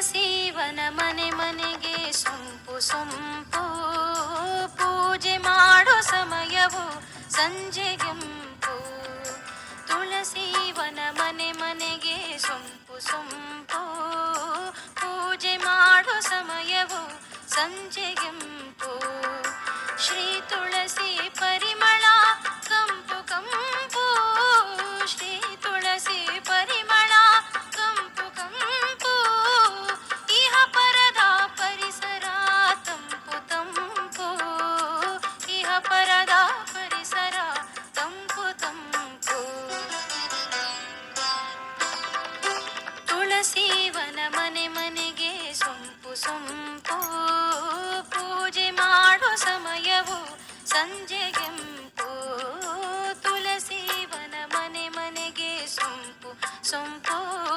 ತುಳಸೀವನ ಮನೆ ಮನೆಗೆ ಸೊಂಪು ಸೊಂಪು. ಪೂಜೆ ಮಾಡೋ ಸಮಯವು ಸಂಜೆಗೆಂಪು ತುಳಸೀವನ ಮನೆ ಮನೆಗೆ ಸೊಂಪು ಸೊಂಪು. ಪೂಜೆ ಮಾಡೋ ಸಮಯವು ಸಂಜೆಗೆಂಪು ಪರದ ಪರಿಸರ ತಂಪು ತಂಪು. ತುಳಸೀವನ ಮನೆ ಮನೆಗೆ ಸೊಂಪು ಸೊಂಪು. ಪೂಜೆ ಮಾಡೋ ಸಮಯವು ಸಂಜೆಗೆಂಪು ತುಳಸೀವನ ಮನೆ ಮನೆಗೆ ಸೊಂಪು ಸೊಂಪು.